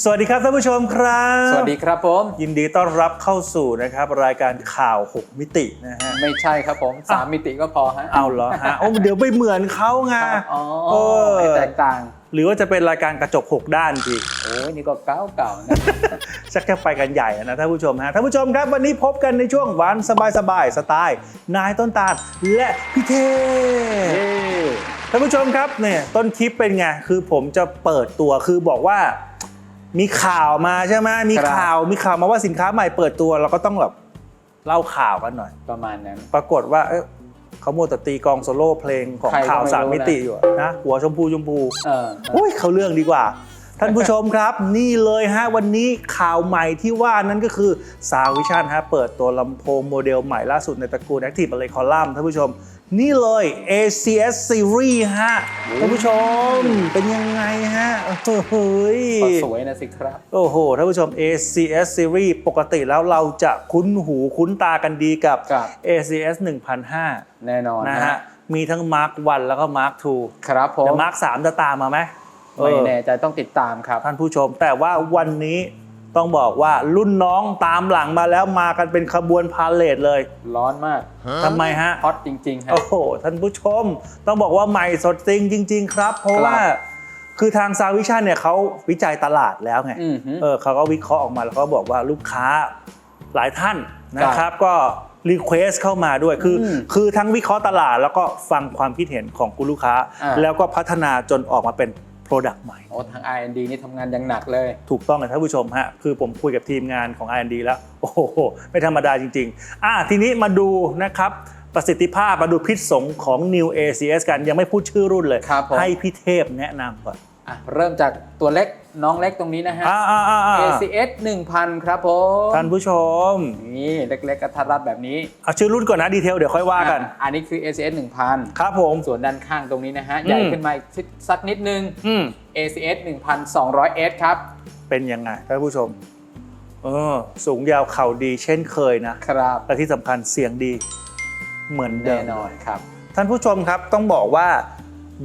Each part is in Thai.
สวัสดีครับท่านผู้ชมครับ สวัสดีครับผม ยินดีต้อนรับเข้าสู่นะครับ รายการข่าว 6 มิตินะฮะ ไม่ใช่ครับผมสามมิติก็พอฮะ เอาเหรอฮะ โอ้เดี๋ยวไปเหมือนเขาไงครับอ๋อเออไม่แตกต่าง หรือว่าจะเป็นรายการกระจก 6 ด้านทีโอ้ยนี่ก็เก่าเก่าๆนะชักจะไปกันใหญ่นะท่านผู้ชมฮะท่านผู้ชมครับ วันนี้พบกันในช่วงวันสบายๆสไตล์ นายต้นตาลและพี่เทพเย้ท่านผู้ชมครับเนี่ยต้นคลิปเป็นไงคือผมจะเปิดตัวคือบอกว่า มีข่าวมาใช่ไหมมีข่าวมีข่าวมาว่าสินค้าใหม่เปิดตัวเราก็ต้องแบบเล่าข่าวกันหน่อย ประมาณนั้น ปรากฏว่า เอ้ยเขาโมวแต่ตีกลองโซโล่เพลงของใครก็ข่าวไม่รู้สามมินะติอยู่อะนะหัวชมพูชมพูเอออุ้ยเขาเรื่องดีกว่า ท่านผู้ชมครับ นี่เลยฮะวันนี้ข่าวใหม่ที่ว่านั้นก็คือซาวิชันฮะเปิดตัวลำโพงโมเดลใหม่ล่าสุดในตระกูล Active Array Column ท่านผู้ชม นี่เลย ACS Series ฮะท่านผู้ชมเป็นยังไงฮะเฮ้ยก็สวยนะสิครับ โอ้โหท่านผู้ชม ACS Series ปกติแล้วเราจะคุ้นหูคุ้นตากันดีกับครับ ACS 1005 แน่นอนนะฮะ มีทั้ง Mark 1 แล้วก็ Mark 2 ครับผมแต่ Mark 3 จะตามมาไหมไม่เออแน่ใจต้องติดตามครับ ท่านผู้ชมแต่ว่าวันนี้ ต้องบอกว่ารุ่นน้องตามหลังมาแล้วมากันเป็นขบวนพาเลทเลย ร้อนมากทำไมฮะฮอตจริงๆฮะโอ้โหท่านผู้ชม ต้องบอกว่าใหม่สดจริงจริง ๆ ครับ เพราะครับว่าคือทางซาวิชันเนี่ยเขาวิจัยตลาดแล้วไงอือหือเออเขาก็วิเคราะห์ออกมาแล้วก็บอกว่าลูกค้าหลายท่านนะคครัรับบก็รีเควสเข้ามาด้วยคืออมคือทั้งวิเคราะห์ตลาดแล้วก็ฟังความคิดเห็นของคุณลูกค้าอ่าแล้วก็พัฒนาจนออกมาเป็น Product ใหม่ โอ้ทาง R&D นี่ทำงานอย่างหนักเลย ถูกต้องเลยท่านผู้ชมฮะคือผมคุยกับทีมงานของ R&D แล้ว โอ้โห ไม่ธรรมดาจริงๆ อะทีนี้มาดูนะครับ ประสิทธิภาพมาดูพิษสงของ New ACS กันยังไม่พูดชื่อรุ่นเลย ครับผม ให้พี่เทพแนะนำก่อน อะเริ่มจากตัวเล็ก น้องเล็กตรงนี้นะฮะ อ่าอ่าอ่าอ่า ACS 1000 ครับผมท่านผู้ชมนี่เล็กๆกระทัดรัดแบบนี้เอาชื่อรุ่นก่อนนะดีเทลเดี๋ยวค่อยว่ากัน อะอันนี้คือ ACS 1000 ครับผม ส่วนด้านข้างตรงนี้นะฮะอืมใหญ่ขึ้นมาอีกสักนิดนึง อืม ACS 1200S ครับ เป็นยังไงท่านผู้ชม เออ สูงยาวเข่าดีเช่นเคยนะ ครับ และที่สำคัญเสียงดีเหมือนเดิแน่ม นอนครับ ท่านผู้ชมครับต้องบอกว่า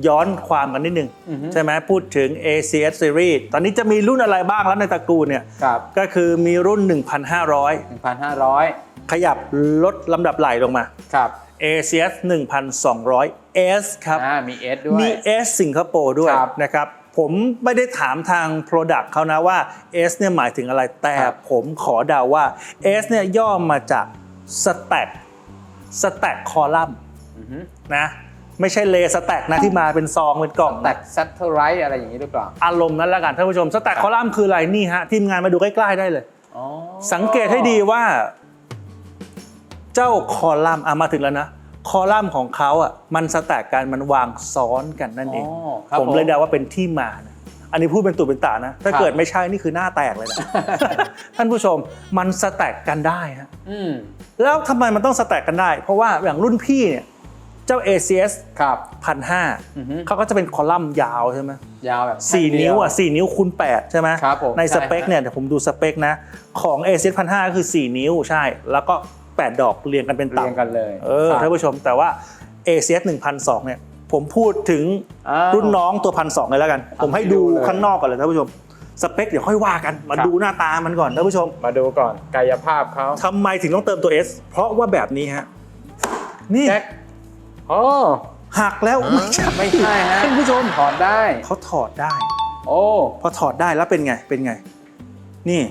ย้อนความกันนิดนึงอือฮึใช่ไหมพูดถึง ACS Series ตอนนี้จะมีรุ่นอะไรบ้างแล้วในตระกูลเนี่ยครับก็คือมีรุ่น 1,500 1,500 ขยับลดลำดับไหลลงมาครับ ACS 1,200 S ครับอ่ามี S ด้วยมี S สิงคโปร์ด้วยครับนะครับผมไม่ได้ถามทาง Product เขานะว่า S เนี่ยหมายถึงอะไรแต่ครับผมขอเดาว่า S เนี่ยย่อมาจาก Stack Stack Column อือฮึนะ ไม่ใช่เลสแต็กนะที่มาเป็นซองเป็นกล่องแตกซัตเทอร์ไรอะไรอย่างนี้หรือเปล่า อารมณ์นั้นแล้วกันท่านผู้ชมสแต็กคอลัมน์คืออะไรนี่ฮะทีมงานมาดูใกล้ๆได้เลยอ๋อสังเกตให้ดีว่า เจ้าคอลัมน์อะมาถึงแล้วนะคอลัมน์ของเขาอะมันสแต็กกันมันวางซ้อนกันนั่นเองอ๋อครับผมเลยเดาว่าเป็นที่มานะอันนี้พูดเป็นตุเป็นตานะ ถ้าครับเกิดไม่ใช่นี่คือหน้าแตกเลยนะท่านผู้ชมมันสแต็กกันได้ฮะอืมแล้วทำไมมันต้องสแต็กกันได้ เพราะว่าอย่างรุ่นพี่เนี่ย เจ้า ACS ครับพันห้าอือฮึเขาก็จะเป็นคอลัมน์ยาวใช่ไหมยาวแบบสี่แท่เดีนิ้วอะสี่นิ้วคูณแปดใช่ไหมครับผมในใช่สเปคฮะเนี่ยเดี๋ยวผมดูสเปคนะ ของ a อ s พันห้าคือ4นิ้วใช่ แล้วก็8ดอกเรียงกันเป็นเรียงตับกันเลยเออครับท่านผู้ชมแต่ว่า a อ s 1002เนี่ยผมพูดถึงอ้าวรุ่นน้องตัวพันสองเลยแล้วกันทำผมให้ให้ดูดูเลยข้างนอกก่อนเลยท่านผู้ชมสเปคเดี๋ยวค่อยว่ากันมาครับดูหน้าตามันก่อนท่านผู้ชม มาดูก่อนกายภาพเขาทำไมถึงต้องเติมตัว S เพราะว่าแบบนี้ฮะนี่แจ็ค โอ้หักแล้วไม่ใช่ไม่ใช่ฮะท่านผู้ชมถอดได้เขาถอดได้ โอ้พอถอดได้แล้วเป็นไงเป็นไง นี่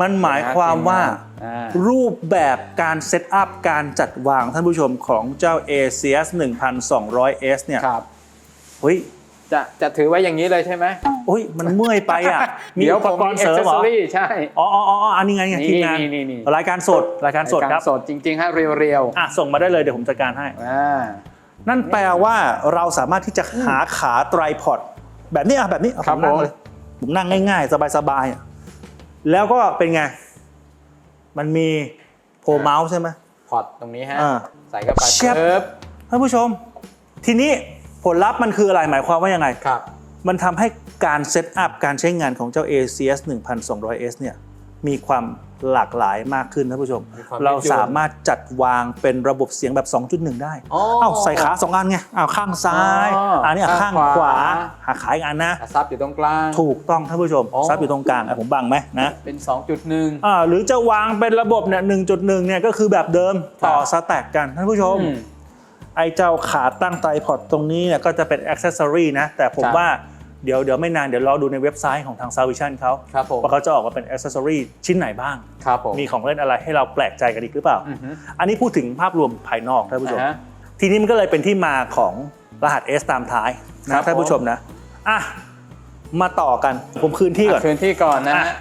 มันหมายความว่าอ่ารูปแบบการเซตอัพการจัดวางท่านผู้ชมของเจ้า ACS 1200S เนี่ยครับเฮ้ย จะจะถือไว้อย่างนี้เลยใช่ไหมโอ้ยมันเมื่อยไปอะ มีเดี๋ยวอุปกรณ์เสริมเหรอผ accessory ใช่อ๋ออ๋ออ๋ออันนี้ไงไงนี่ทีมงานนี่นี่นี่รายการสดรายการสดครับสดจริงๆฮะเรียวอะส่งมาได้เลยเดี๋ยวผมจัดการให้ๆอ่านั่นแปลว่าเราสามารถที่จะหาขาไตรพอดแบบนี้อะแบบนี้อะครับผมนั่งผมเลยผมนั่งง่าย ๆ สบายๆอะแล้วก็เป็นไง มันมีโพเมาส์ใช่ไหมพอร์ตตรงนี้ฮะอ่าใส่เข้าไปเชียบปึ๊บท่านผู้ชม ทีนี้ ผลลัพธ์มันคืออะไรหมายความว่ายังไง ครับ มันทำให้การเซตอัพการใช้งานของเจ้า ACS 1200S เนี่ยมีความหลากหลายมากขึ้นท่านผู้ชม มีความเรายืดหยุ่นสามารถจัดวางเป็นระบบเสียงแบบ 2.1 ได้ อ๋อเอ้าใส่ขาสองอันไงอ้าวข้างซ้ายอ๋ออัอันนี้ข้างข้างขขวาวาหาขาอีกอันนะซับอยู่ตรงกลาง ถูกต้องท่านผู้ชมอ๋อ ซับอยู่ตรงกลางอะผมบังไหมนะเป็น 2.1 อ่าหรือจะวางเป็นระบบเนี่ย1.1เนี่ยก็คือแบบเดิมต่อครับสแต็กกันท่านผู้ชม อืม ไอ้เจ้าขาตั้งไตรพอดตรงนี้เนี่ยก็จะเป็นอ c เซสซอรีนะ แต่ผมครับ ว่าเดี๋ยวเดี๋ยวไม่นานเดี๋ยวรอดูในเว็บไซต์ของทาง s a v i s i o n เขาครับผมว่าเขาจะออกมาเป็นอ c เซสซอรีชิ้นไหนบ้าง ครับผมมีของเล่นอะไรให้เราแปลกใจกันอีกหรือเปล่า อือฮึอันนี้พูดถึงภาพรวมภายนอกท่านผู้ชม อ่าฮะ ทีนี้มันก็เลยเป็นที่มาของรหัส S ตามท้ายครันะบ ท่านผู้ชมนะอะมาต่อกันผมคืนที่ก่อนคืนที่ก่อนนะฮะ อะ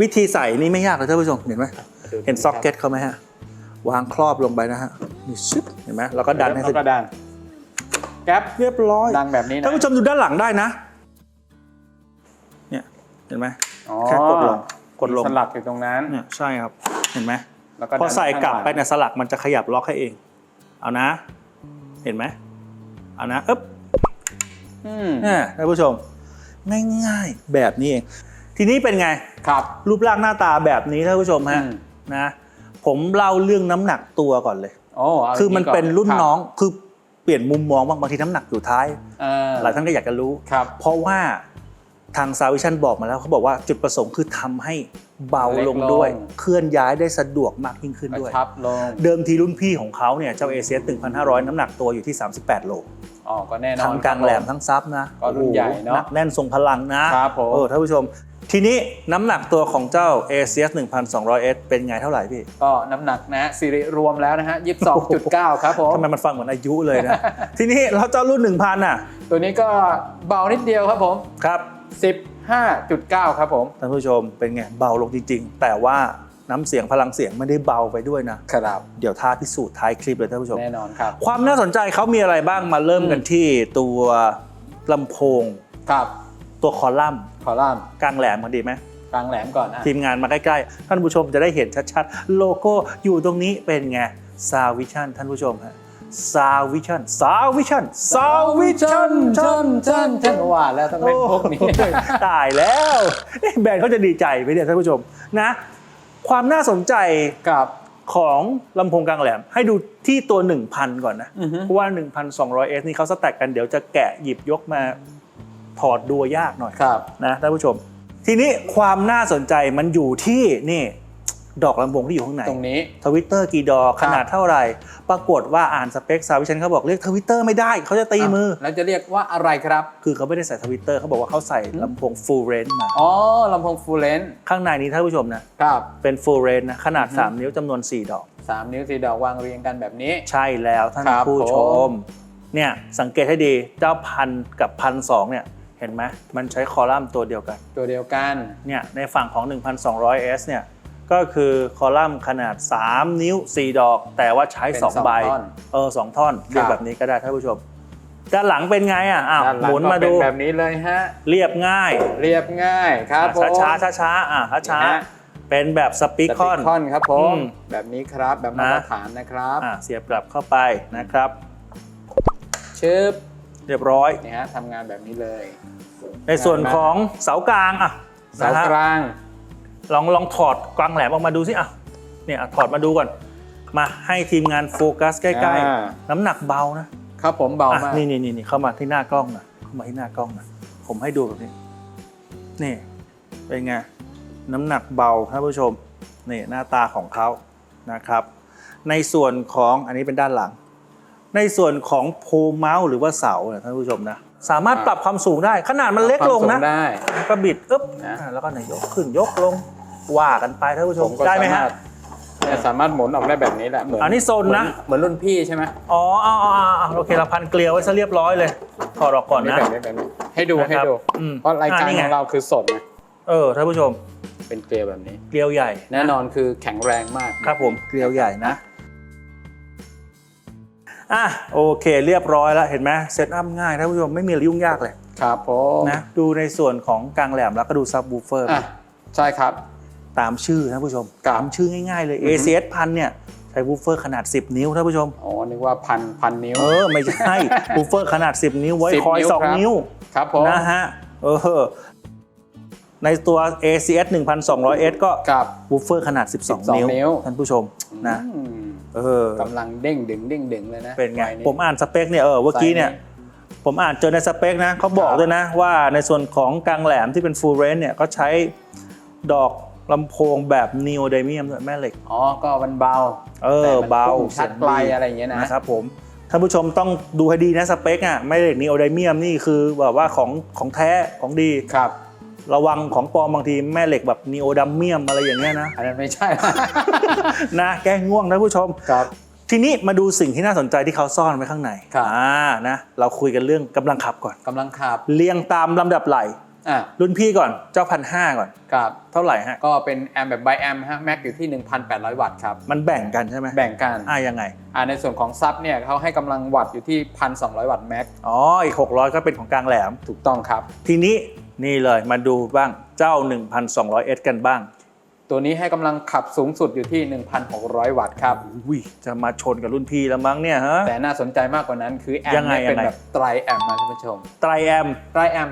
วิธีใส่นี่ไม่ยากเลยท่านผู้ชมเห็นไหมเห็นซ็อกเก็ตเขาไหมฮะ วางครอบลงไปนะฮะนี่ชึบเห็นไหมแล้วก็ดันให้แล้วสุดก็ดันแก๊ปเรียบร้อยดังแบบนี้นะท่านผู้ชมดูด้านหลังได้นะ เนี่ยเห็นไหมอ๋อแค่กดลงกดลงมีสลักอยู่ตรงนั้นเนี่ยใช่ครับเห็นไหมแล้วก็พอใส่กลับไปด้านข้างหเนี่ยสลักมันจะขยับล็อกให้เอง เอานะ เห็นไหมเอานะอึ๊บอืมเนี่ยท่านผู้ชมง่ายๆแบบนี้เอง ทีนี้เป็นไงครับ รูปร่างหน้าตาแบบนี้ท่านผู้ชมฮะอืมนะ ผมเล่าเรื่องน้ำหนักตัวก่อนเลย โอ้าคือมันก่เป็นรุ่นคบน้องคือเปลี่ยนมุมมองบ้างบางทีน้ำหนักอยู่ท้าย เออหลายท่านก็อยากจะรู้ ครับ เพราะว่าทางซาวิชันบอกมาแล้วเขาบอกว่าจุดประสงค์คือทำให้เบาลงด้วย เล็กลง เคลื่อนย้ายได้สะดวกมากยิ่งขึ้นกระด้วย ชับลงเดิมทีรุ่นพี่ของเขาเนี่ยเจ้าเอเซีย1500 น้ำหนักตัวอยู่ที่ 38 โล อ๋อก็แน่นอน ทั้งกลางแหลมทั้งซับนะก็รุ่นใหญ่เนอะโอ้โหนักแน่นทรงพลังนะครับผม เออท่านผู้ชม ทีนี้น้ำหนักตัวของเจ้า a c s 1200S เป็นไงเท่าไหร่พี่ก็น้ำหนักนะฮะสิริรวมแล้วนะฮะ22.9 ครับผมทำไมมันฟังเหมือนอายุเลยนะ ทีนี้เราเจ้ารุ่น 1,000น่ะ ตัวนี้ก็เบานิดเดียวครับผม ครับ 15.9 ครับผมท่านผู้ชมเป็นไงเบาลงจริง ๆ แต่ว่าน้ำเสียงพลังเสียงไม่ได้เบาไปด้วยนะครับ เดี๋ยวท้าพิสูจน์ท้ายคลิปเลยท่านผู้ชมแน่นอนครับ ความน่าสนใจเขามีอะไรบ้างมาเริ่มกันที่ตัวลำโพงครับ ตัวคอลัมน์ คอลัมน์กลางแหลมมันดีไหมกลางแหลมก่อนนะทีมงานมาใกล้ๆ ท่านผู้ชมจะได้เห็นชัดๆ โลโก้อยู่ตรงนี้เป็นไงซาวิชั่นท่านผู้ชมฮะซาวิชั่นซาวิชั่นซาวิชั่นชันชันชันว่าแล้วต้องเล่นพวกนี้โอ้ยตายแล้วเอ๊ะแบรนด์เขาจะดีใจไหมเนี่ยท่านผู้ชมนะ ความน่าสนใจกับของลำโพงกลางแหลม ให้ดูที่ตัว 1,000 ก่อนนะอือฮึเพราะว่า 1,200S นี่เขาสแต็กกันเดี๋ยวจะแกะหยิบยกมา ถอดดูยากหน่อยครับนะท่านผู้ชม ทีนี้ความน่าสนใจมันอยู่ที่นี่ดอกลำโพงที่อยู่ข้างในตรงนี้ทวิตเตอร์กี่ดอกครัขบนาดเท่าไหร่ ปรากฏว่าอ่านสเปคซาวิชันเขาบอกเรียกทวิตเตอร์ไม่ได้ เขาจะตีมือ แล้วจะเรียกว่าอะไรครับ คือเขาไม่ได้ใส่ทวิตเตอร์เขาบอกว่าเขาใส่ลำโพง full range มาอ๋อลำโพงฟูลเลนข้างในนี้ท่านผู้ชมนะครับเป็น full range นะขนาดอือฮึ3นิ้วจำนวน 4 ดอกสามนิ้วสีดอกวางเรียงกันแบบนี้ ใช่แล้วท่านครับผู้ชผมมเนี่ยสังเกตให้ดีเจ้าพันกับพันสองเนี่ย เห็นไหมมันใช้คอลัมน์ตัวเดียวกัน ตัวเดียวกันเนี่ยในฝั่งของ 1,200S เนี่ยก็คือคอลัมน์ขนาด 3 นิ้ว 4 ดอก แต่ว่าใช้ เป็นสอง2ใบท่อนเออสองท่อนเรียกครับ แบบนี้ก็ได้ท่านผู้ชม ด้านหลังเป็นไงอะอ้าวด้านหลัหงมุนก็มาเป็นดูแบบนี้เลยฮะ เรียบง่ายเรียบง่ายครับผม ช้าช้าช้าช้าๆอะช้าช้านี่ฮะๆเป็นแบบสปีกคอน คอนครับผมอืมแบบนี้ครับแบบมาตรฐานนะครับอะเสียบกลับเข้าไปนะครับ ชึบ เรียบร้อยนี่ฮะทำงานแบบนี้เลย ในส่วนของเสากลางอะเสานะฮะกลาง ลองลองถอดกลางแหลมออกมาดูสิอะเนี่ยอะถอดมาดูก่อน มาให้ทีมงานโฟกัสใกล้อ่าๆน้ำหนักเบานะครับผมเบาอะมากนี่นี่นี่นี่เข้ามาที่หน้ากล้องนะเข้ามาที่หน้ากล้องนะผมให้ดูแบบนี้นี่เป็นไงน้ำหนักเบาท่านผู้ชมนี่หน้าตาของเขานะครับ ในส่วนของอันนี้เป็นด้านหลัง ในส่วนของโพเมาส์หรือว่าเสาเนี่ยท่านผู้ชมนะสามารถปรับความสูงได้ ขนาดมันเล็กลงควานะสูได้ก็บิดอึ๊บนะ อ่าแล้วก็เนี่ยยกขึ้นยกลงว่ากันไปท่านผู้ชผมมก็ได้ไหมสาฮะ มารถเนี่ยสามารถหมุนออกได้แบบนี้แหละเหมือนอันนี้โซนนะ เหมือนรุ่นพี่ใช่ไหมอ๋ออ๋ออ๋ออ๋อโอเคเราพันเกลียวไว้ซะเรียบร้อยเลยถอดออกก่อนนะ แบบนี้แบบนี้ให้ดูนะครับให้ดูอืมเพราะรายการอ่านี่ไง ของเราคือสดนะเออท่านผู้ชมเป็นเกลียวแบบนี้ เกลียวใหญ่แน่นอนคือแข็งแรงมาก ครับผมเกลียวใหญ่นะ อะโอเคเรียบร้อยแล้วเห็นไหมเซตอัพง่ายท่านผู้ชมไม่มีอะไรยุ่งยากเลยครับผมนะดูในส่วนของกลางแหลมแล้วก็ดูซับวูเฟอร์อะใช่ครับ ตามชื่อท่านผู้ชมครับตามชื่อง่ายๆเลยอือฮึ ACS พันเนี่ยใช้วูเฟอร์ขนาด 10 นิ้วท่านผู้ชมอ๋อนึกว่าพันพันนิ้วเออไม่ใช่วูเฟอร์ขนาด 10 นิ้วไว้10คอยนิ้วครับ2นิ้วครับผมนะฮะเออในตัว ACS 1200S ก็ครับวูฟเฟอร์ขนาด 12 12นิ้วนิ้วท่านผู้ชมนะอืม เออกำลังเด้งดึงเด้งดึงเลยนะเป็นไงฟนี้ผมอ่านสเปคเนี่ยเออเมื่อกี้เนี่ยผมอ่านเจอในสเปคนะเขาบอกครับด้วยนะว่าในส่วนของกลางแหลมที่เป็น full range เนี่ยก็ใช้ดอกลำโพงแบบ neodymium ด้วยแม่เหล็ก อ๋อ ก็มันเบา เออแต่มันเบาพุ่งชัดเสียงไกลอะไรอย่างเงี้ยนะนะครับผม ท่านผู้ชมต้องดูให้ดีนะสเปคอะไม่เหล็ก neodymium นี่คือแบบว่าของของแท้ของดี ครับ ระวังของปลอมบางทีแม่เหล็กแบบ neodymium อะไรอย่างเงี้ยนะ อันนั้นไม่ใช่ นะแก้ง่วงท่านผู้ชม ครับ ทีนี้มาดูสิ่งที่น่าสนใจที่เขาซ่อนไว้ข้างในครับ อ่านะเราคุยกันเรื่องกำลังขับก่อน กำลังขับเรียงตามลำดับไหล อะรุ่นพี่ก่อนเจ้าพันห้าก่อน ครับ เท่าไหร่ฮะ ก็เป็นแอมแบบไบแอมฮะแม็กอยู่ที่ 1,800 วัตต์ครับ มันแบ่งกันใช่ไหมแบ่งกันอ่ายังไง อ่าในส่วนของซับเนี่ยเขาให้กำลังวัตต์อยู่ที่ 1,200 วัตต์แม็ก อ๋ออีก600 ก็เป็นของกลางแหลม ถูกต้องครับ ทีนี้ นี่เลยมาดูบ้างเจ้า 1,200S กันบ้าง ตัวนี้ให้กำลังขับสูงสุดอยู่ที่ 1,600 วัตต์ครับ อุ้ยจะมาชนกับรุ่นพี่แล้วมั้งเนี่ยฮะ แต่น่าสนใจมากกว่านั้นคือแอมยังไงเนี่ยเป็นยังไง แบบไตรแอมมาท่านผู้ชมไตรแอมไตรแอม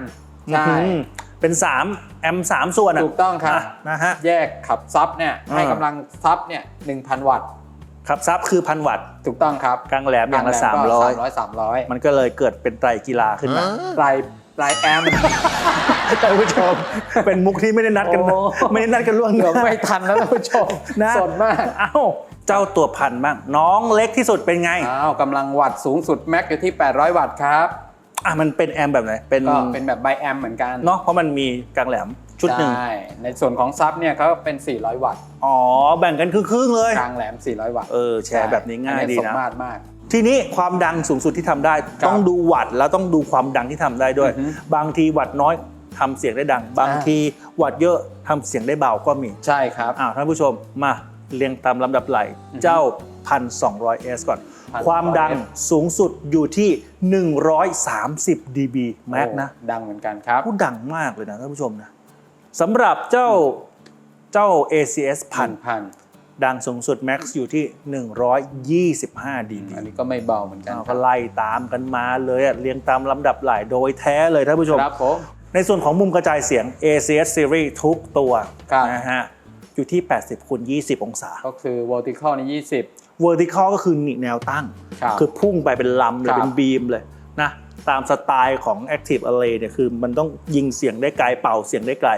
ใช่อื้อหือเป็น 3 แอม 3 ส่วนอะถูกต้องครับะนะฮะ แยกขับซับเนี่ยอ่า ให้กำลังซับเนี่ย1,000 วัตต์ ขับซับคือพันวัตต์ถูกต้องครับกลางแหลมอย่างละ กลงแหก็300 300 300 มันก็เลยเกิดเป็นไตรกีฬาขึ้นมา ไตร ไตรแอม ท่านผู้ชม เป็นมุกที่ไม่ได้นัดกันโอ้ ไม่ได้นัดกันล่วงหเกือบน้า ไม่ทันแล้วท่านผู้ชมนะ สดมาก เอ้าเจ้าตัวพันบ้าง น้องเล็กที่สุดเป็นไง อ้าวกำลังวัตต์สูงสุดแม็กอยู่ที่ 800 วัตต์ครับ อะมันเป็นแอมแบบไหน เป็นก็เป็นแบบไบแอมเหมือนกันเนาะเพราะมันมีกลางแหลมชุดหนึ่ง ใช่ ในส่วนของซับเนี่ยเขาเป็น 400 วัตต์ อ๋อ แบ่งกันครึ่งๆเลย กลางแหลม 400 วัตต์เออแชร์แบบนี้ง่ายดีอัสนะมมาตรมาก ทีนี้ความดังสูงสุดที่ทำได้ครับต้องดูวัตต์แล้วต้องดูความดังที่ทำได้ด้วยอือฮึบางทีวัตต์น้อยทำเสียงได้ดัง บางอ่าทีวัตต์เยอะทำเสียงได้เบาก็มีใช่ครับอ้าวท่านผู้ชมมาเรียงตามลำดับไหลอือฮึเจ้า 1200S ก่อน 1200S ความดังสูงสุดอยู่ที่ 130 dB แม็กนะโอ้ดังเหมือนกันครับพูดดังมากเลยนะท่านผู้ชมนะสำหรับเจ้าเจ้า ACS พันพัน ดังสูงสุด Max อยู่ที่ 125 dB อันนี้ก็ไม่เบาเหมือนกันอ้าวครัก็บไล่ตามกันมาเลยอะเรียงตามลำดับไหลโดยแท้เลยท่านผู้ชมครับผมในส่วนของมุมกระจายเสียง ACS Series ทุกตัวครับนะฮะอยู่ที่ 80คูณ20 องศา ก็คือ vertical ใน 20 vertical ก็คือแนวตั้งครับคือพุ่งไปเป็นลำเลยครับเป็นบีมเลยนะตามสไตล์ของ Active Array เนี่ยคือมันต้องยิงเสียงได้ไกลเป่าเสียงได้ไกล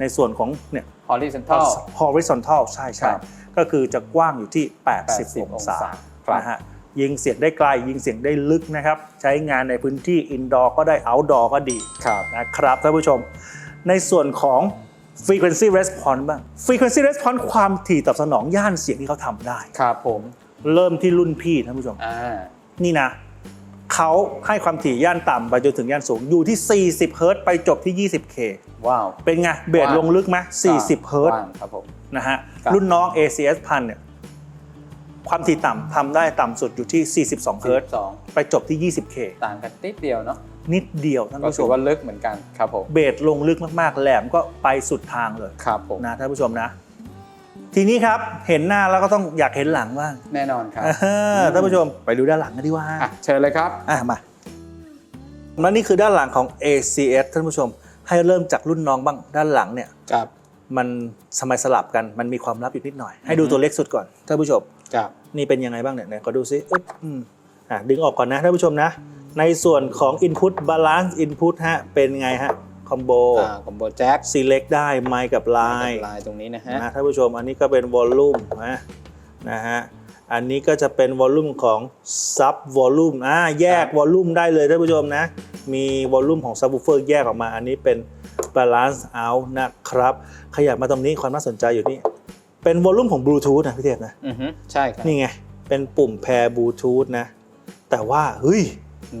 ในส่วนของเนี่ย horizontal horizontal ใช่คใช่รับ ก็คือจะกว้างอยู่ที่ 80 80องศาองศาครับนะฮะยิงเสียงได้ไกลยิงเสียงได้ลึกนะครับ ใช้งานในพื้นที่ indoor ก็ได้ outdoor ก็ดีครับนะครับท่านผู้ชม ในส่วนของ frequency response บ้าง frequency response ความถี่ตอบสนองย่านเสียงที่เขาทำได้ ครับผม เริ่มที่รุ่นพี่ท่านผู้ชมอ่านี่นะ เขาให้ความถี่ย่านต่ำไปจนถึงย่านสูงอยู่ที่ 40 เฮิรตซ์ไปจบที่ 20K ว้าว เป็นไง เบสลงลึกไหม40 เฮิรตซ์กว้างครับผมนะฮะครับรุ่นน้อง ACS พันเนี่ยความถี่ต่ำทำได้ต่ำสุดอยู่ที่ 42 เฮิรตซ์42ไปจบที่ 20K ต่างกันนิดเดียวเนาะนิดเดียวท่านก็ผู้ชถือมว่าลึกเหมือนกันครับผมเบสลงลึกมากๆแหลมก็ไปสุดทางเลยครับผมนะท่านผู้ชมนะ ทีนี้ครับเห็นหน้าแล้วก็ต้องอยากเห็นหลังบ้างแน่นอนครับเออท่านผู้ชมไปดูด้านหลังกันดีกว่าอะเชิญเลยครับอะมาแล้วนี่คือด้านหลังของ ACS ท่านผู้ชม ให้เริ่มจากรุ่นน้องบ้างด้านหลังเนี่ยครับ มันสมัยสลับกันมันมีความลับอยู่นิดหน่อย ให้ดูตัวเล็กสุดก่อนท่านผู้ชมครับ นี่เป็นยังไงบ้างเนี่ยไหนขอดูซิอึ๊บอืมอะดึงออกก่อนนะท่านผู้ชมนะ ในส่วนของ Input Balance Input ฮะเป็นไงฮะค อมโบอ่าคอมโบแจ็ค Select ได้ไมค์กับไลน์ลายตรงนี้นะฮะนะท่านผู้ชมอันนี้ก็เป็นวอลลุ่มนะนะฮะอันนี้ก็จะเป็นวอลลุ่มของซับวอลลุ่มอ่าแยกวอลลุ่มได้เลยท่านผู้ชมนะ มีวอลลุ่มของซับวูเฟอร์แยกออกมา อันนี้เป็น Balance Out นะครับ ขยับมาตรงนี้ความน่าสนใจอยู่นี่ เป็นวอลลุ่มของบลูทูธนะพี่เทพนะ อือฮึใช่ครับ นี่ไง เป็นปุ่มแพร์บลูทูธนะ แต่ว่า เฮ้ย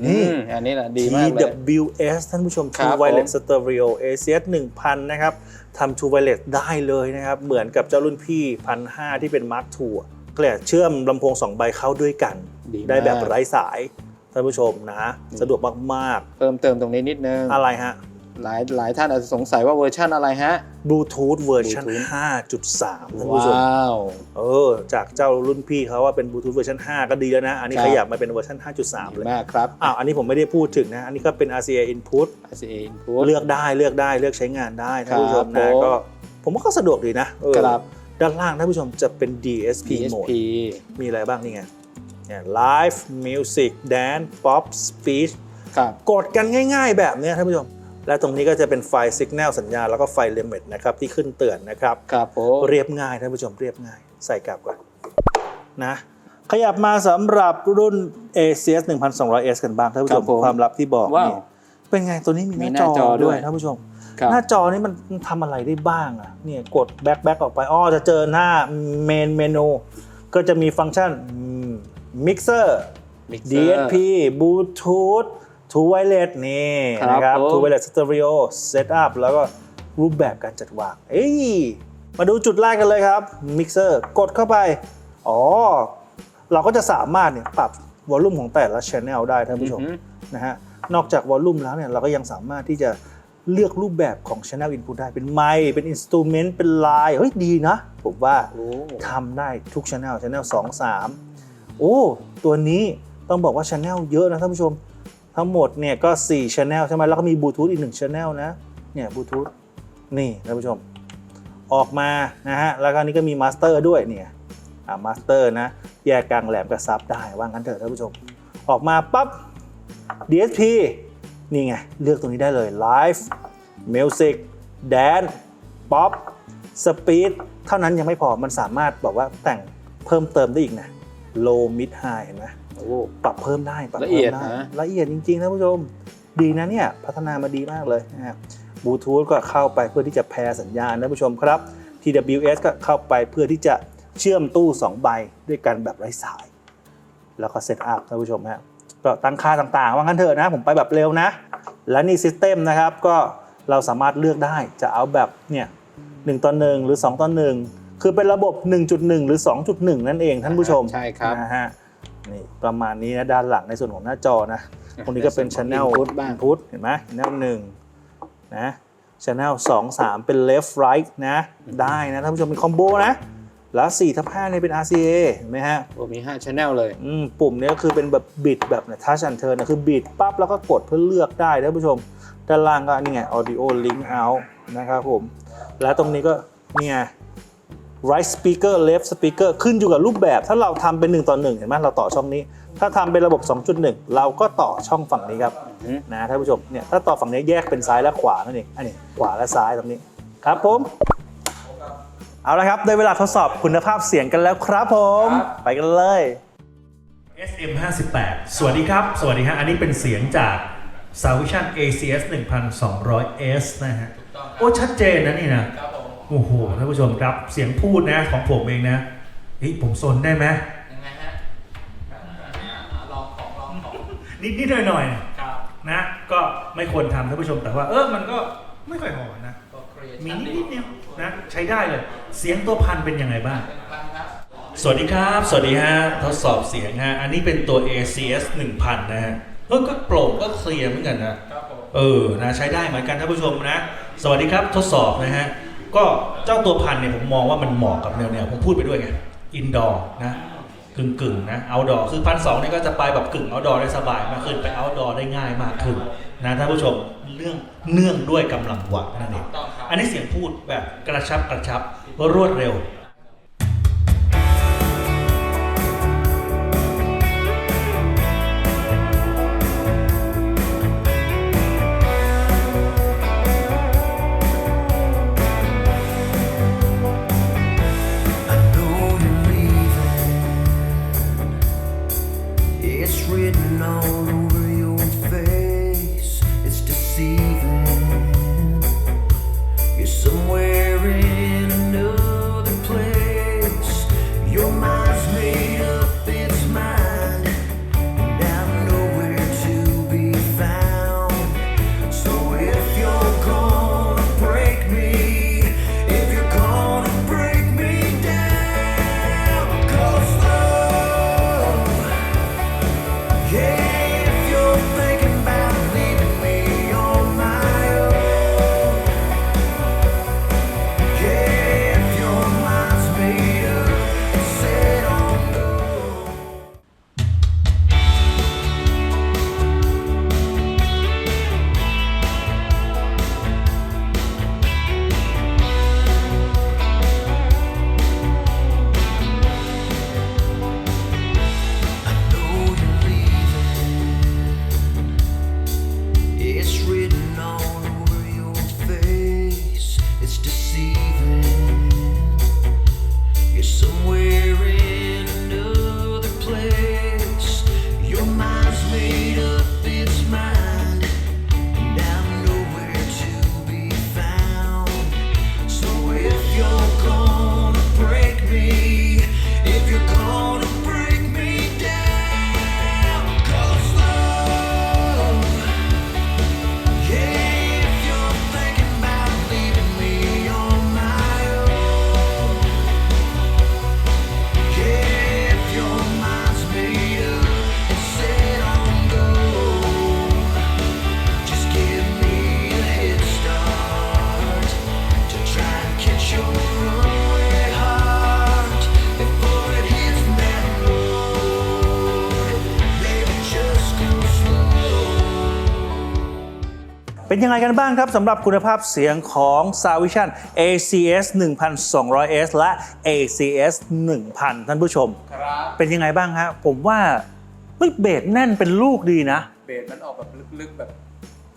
นี่อืมอันนี้แหละดีมากเลย TWS ท่านผู้ชมครั True บผม Wireless Stereo ACS 1000 นะครับทำ True Wireless ได้เลยนะครับ เหมือนกับเจ้ารุ่นพี่ 1,500 ที่เป็น Mark II อะก็เลยเชื่อมลำโพง 2 ใบเข้าด้วยกันดีมากได้แบบไร้สายท่านผู้ชมนะ สะดวกมากเพิ่มเติมตรงนี้นิดนึงๆอะไรฮะ หลายหลายท่านอาจจะสงสัยว่าเวอร์ชันอะไรฮะ บลูทูธเวอร์ชัน Bluetooth 5.3 ท่านผู้ชม ว้าว เออ จากเจ้ารุ่นพี่เขาว่าเป็นบลูทูธเวอร์ชัน5 ก็ดีแล้วนะ อันนี้ครับ ขยับมาเป็นเวอร์ชัน5.3 ดีเลยมากครับ อ้าวอันนี้ผมไม่ได้พูดถึงนะ อันนี้ก็เป็น RCA input RCA input เลือกได้เลือกได้เลือกใช้งานได้ท่านผู้ชมครันะบผม ก็ผมว่าก็สะดวกดีนะเออครับ ด้านล่างท่านผู้ชมจะเป็น DSP mode PSP มีอะไรบ้างนี่ไงเนี่ย Live Music Dance Pop Speech ครับ กดกันง่าย ๆ แบบเนี้ยท่านผู้ชม และตรงนี้ก็จะเป็นไฟสัญญาณสัญญาณแล้วก็ไฟเลมิตนะครับที่ขึ้นเตือนนะครับครับผมเรียบง่ายท่านผู้ชมเรียบง่าย ใส่กลับก่อนนะขยับมาสำหรับรุ่น ACS 1200S กันบ้างท่านผู้ชครัมบผมความลับที่บอกว้าวนี่เป็นไงตัวนี้มีหมีน้าหน้าจอจอด้ด้ววยยท่านผู้ชมครับหน้าจอนี้มันทำอะไรได้บ้างอะเนี่ยกดแบ็คแบ็คออกไปอ้อจะเจอหน้าเมนเมนูก็จะมีฟังก์ชันมิกเซอร์ Mixer DSP Bluetooth True Wireless นี่ครับนะครับผม True Wireless Stereo Setup แล้วก็รูปแบบการจัดวางเอ้ยมาดูจุดแรกกันเลยครับ Mixer กดเข้าไป อ๋อ เราก็จะสามารถเนี่ยปรับวอลลุ่มของแต่ละ Channel ได้ท่านผู้ชมอือฮึนะฮะนอกจากวอลลุ่มแล้วเนี่ยเราก็ยังสามารถที่จะเลือกรูปแบบของ Channel Input ได้เป็นไมค์เป็น Instrument เป็นไลน์เฮ้ยดีนะ ผมว่าโอ้ทำได้ทุกช anel channel 2 3 โอ้ ตัวนี้ต้องบอกว่า channel เยอะนะท่านผู้ชม ทั้งหมดเนี่ยก็4 channel ใช่ไหมแล้วก็มีบลูทูธอีก1 channel นะเนี่ยบลูทูธนี่ท่านผู้ชม ออกมานะฮะแล้วก็นี่ก็มีมาสเตอร์ด้วยเนี่ยอ่ามาสเตอร์นะแยกกลางแหลมกับซับได้ว่างั้นเถอะท่านผู้ชม ออกมาปั๊บ DSP นี่ไง เลือกตรงนี้ได้เลย Live Music Dance Pop Speed เท่านั้นยังไม่พอมันสามารถบอกว่าแต่งเพิ่มเติมได้อีกนะ Low Mid High เห็นไหม ปรับเพิ่มได้ปรับละเพิ่เอียมดได้นะละเอียดจริงๆท่านผู้ชม ดีนะเนี่ยพัฒนามาดีมากเลยนะครับบลูทูธก็เข้าไปเพื่อที่จะแพร์สัญญาณท่านผู้ชมครับ TWS ก็เข้าไปเพื่อที่จะเชื่อมตู้ 2 ใบด้วยกันแบบไร้สาย แล้วก็เซตอัพท่านผู้ชมฮะก็ตั้งค่าต่างๆ ว่างั้นเถอะนะ ผมไปแบบเร็วนะ และนี่ซิสเต็มนะครับก็เราสามารถเลือกได้จะเอาแบบเนี่ยหต่อหนึ่งหรือ2ต่อหนึ่งคือเป็นระบบ 1.1 หรือ 2.1 นั่นเองท่านผู้ชมใช่ครับนะฮะ นี่ประมาณนี้นะด้านหลังในส่วนของหน้าจอนะตรงนี้ก็เป็น channel input บ้าง input เห็นไหม channel หนึ่งนะ channel 2 3เป็น left right นะ ได้นะท่านผู้ชมเป็นคอมโบนะ แล้ว4ทับ5เนี่ยเป็น RCA เห็นไหมฮะโอ้มี5 channel เลยอืมปุ่มเนี้ก็คือเป็นแบบบิดแบบเนี่ย touch and turn นะคือบิดปั๊บแล้วก็กดเพื่อเลือกได้ท่านผู้ชม ด้านล่างก็นี่ไง audio link out นะครับผม แล้วตรงนี้ก็เนี่ย right speaker left speaker ขึ้นอยู่กับรูปแบบ ถ้าเราทำเป็น 1 ต่อ 1 เห็นไหมเราต่อช่องนี้ ถ้าทำเป็นระบบ 2.1 เราก็ต่อช่องฝั่งนี้ครับอือฮึนะท่านผู้ชมเนี่ยถ้าต่อฝั่งนี้แยกเป็นซ้ายและขวานั่นเองอันนี้ขวาและซ้ายตรงนี้ครับผม เอาละครับ ได้เวลาทดสอบคุณภาพเสียงกันแล้วครับผม ไปกันเลย SM 58 สวัสดีครับ สวัสดีฮะ อันนี้เป็นเสียงจาก s a v i s i o n ACS 1200S นะฮะ โอ้ ชัดเจนนะนี่นะ โอ้โหท่านผู้ชมครับเสียงพูดนะของผมเองนะเฮ้ยผมซนได้ไหมยังไงฮะลองของลองของนิดนิดหน่อยหน่อยครับๆนะ ก็ไม่ควรทำท่านผู้ชมแต่ว่า เออมันก็ไม่ค่อยหอนนะมีนิดนิดเดียวนะใช้ได้เลย เสียงตัวพันเป็นยังไงบ้างสวัสดีครับ สวัสดีฮะทดสอบเสียงฮะ อันนี้เป็นตัว ACS 1000 นะฮะเออก็โปร่งก็เคลียร์เหมือนกันนะเออนะใช้ได้เหมือนกันท่านผู้ชมนะ สวัสดีครับทดสอบนะฮะ ก็เจ้าตัวพันเนี่ยผมมองว่ามันเหมาะกับแนวแนวผมพูดไปด้วยไงอินดอร์นะกึ่งกึ่งๆนะเอาดอคือพันสองเนี่ยก็จะไปแบบกึ่งเอาดอได้สบายมากขึ้นไปเอาดอได้ง่ายมากขึ้นนะท่านผู้ชมเรื่องเนื่องด้วยกำลังวัดนั่นเองอันนี้เสียงพูดแบบกระชับกระชับรวดเร็ว ยังไงกันบ้างครับสำหรับคุณภาพเสียงของ s o u n d Vision ACS 1200S และ ACS 1000 ท่านผู้ชม ครับเป็นยังไงบ้างฮะผมว่าเฮ้ยเบสแน่นเป็นลูกดีนะ เบสมันออกแบบลึกๆแบบ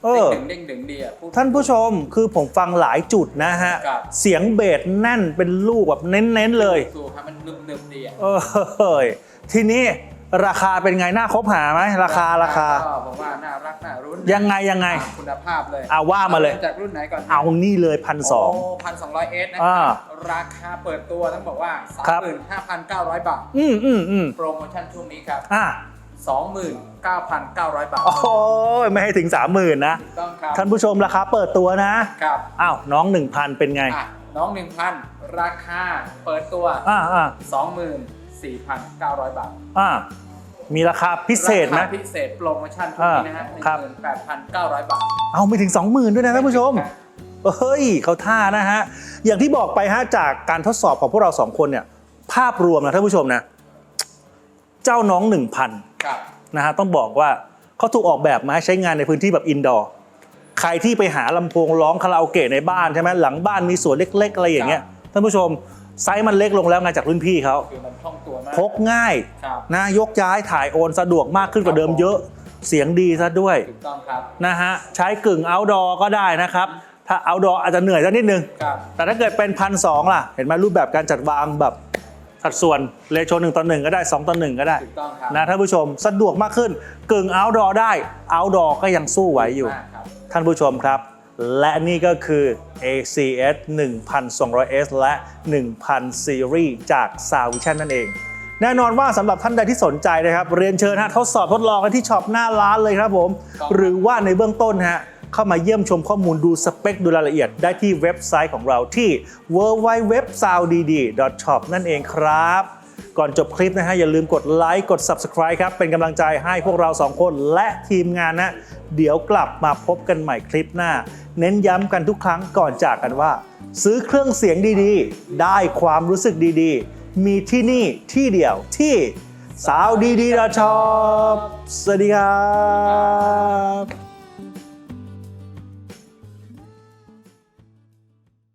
เออ เด้งๆเด้งๆเด้งๆดีอะพูด ท่านผู้ชมคือผมฟังหลายจุดนะฮะ ครับ เสียงเบสแน่นเป็นลูกแบบเน้นๆเลย สูครับมันนึบๆดีอะ เออเฮ้ยทีนี้ ราคาเป็นไงน่าคบหาไหมราคาราคา ก็บอกว่าน่ารักน่ารุ้นยังไงยังไง คุณภาพเลยเอาว่ามาเลยริ่จากรุ่นไหนก่อนเอานี่เลยพันสอง พันสองร้อยเอสนะคอ่ารับราคาเปิดตัวต้องบอกว่าครับ35,900บาท อืมอืมอืมโปรโมชั่นช่วงนี้ครับอะ29,900บาทโอ้โหไม่ให้ถึง30,000นะถูกต้องครับท่านผู้ชมราคาเปิดตัวนะครับอ้าวน้อง 1,000 เป็นไง อะน้อง1,000ราคาเปิดตัวอ่าอ่า 24,900 บาทอ่ามีราคาพิเศษไหม ราคาพิเศษโปรโมชั่นช่วงนี้นะฮะอ่าครับ18,900บาท เอาไม่ถึง 20,000 ด้วยนะท่านผู้ชม เฮ้ยเขาท่านะฮะ อย่างที่บอกไปฮะจากการทดสอบของพวกเราสองคนเนี่ย ภาพรวมนะท่านผู้ชมนะ เจ้าน้อง 1,000 ครับ นะฮะต้องบอกว่าเขาถูกออกแบบมาให้ใช้งานในพื้นที่แบบอินดอร์ใครที่ไปหาลำโพงร้องคาราโอเกะในบ้านใช่ไหมหลังบ้านมีสวนเล็ก ๆ อะไรอย่างเงี้ยท่านผู้ชมไซส์มันเล็กลงแล้วไงจากรุ่นพี่เขา คือมันค ล่องตัวมากพกง่ายครับนะยกย้ายถ่ายโอนสะดวกมากขึ้นกว่าเดิมเยอะ เสียงดีซะด้วยถูกต้องครับนะฮะใช้กึ่ง outdoor ก็ได้นะครับ ถ้า outdoor อาจจะเหนื่อยสักนิดนึง ครับแต่ถ้าเกิดเป็นพันสองล่ะ เห็นไหมรูปแบบการจัดวางแบบสัดส่วนเลโชหนึ่งต่อหนึ่งก็ได้ 2 ต่อหนึ่งก็ได้ ถูกต้องครับนะท่านผู้ชมสะดวกมากขึ้นกึ่ง outdoor ได้ outdoor ก็ยังสู้ไหวอยู่ มากครับ ท่านผู้ชมครับ และนี่ก็คือ ACS 1200S และ 1000 Series จาก s o u n d Vision นั่นเอง แน่นอนว่าสำหรับท่านใดที่สนใจนะครับ เรียนเชิญฮะทดสอบทดลองกันที่ช็อปหน้าร้านเลยครับผมครับหรือว่าในเบื้องต้นฮะเข้ามาเยี่ยมชมข้อมูลดูสเปค ดูรายละเอียดได้ที่เว็บไซต์ของเราที่ www.sounddd.shop นั่นเองครับ ก่อนจบคลิปนะฮะอย่าลืมกดไลค์กด Subscribe ครับ เป็นกำลังใจให้พวกเราสองคนและทีมงานนะ เดี๋ยวกลับมาพบกันใหม่คลิปหน้า เน้นย้ำกันทุกครั้งก่อนจากกันว่า ซื้อเครื่องเสียงดีๆ ได้ความรู้สึกดีๆ มีที่นี่ที่เดียวที่สาวดีดีดชอปสวัสดีครับ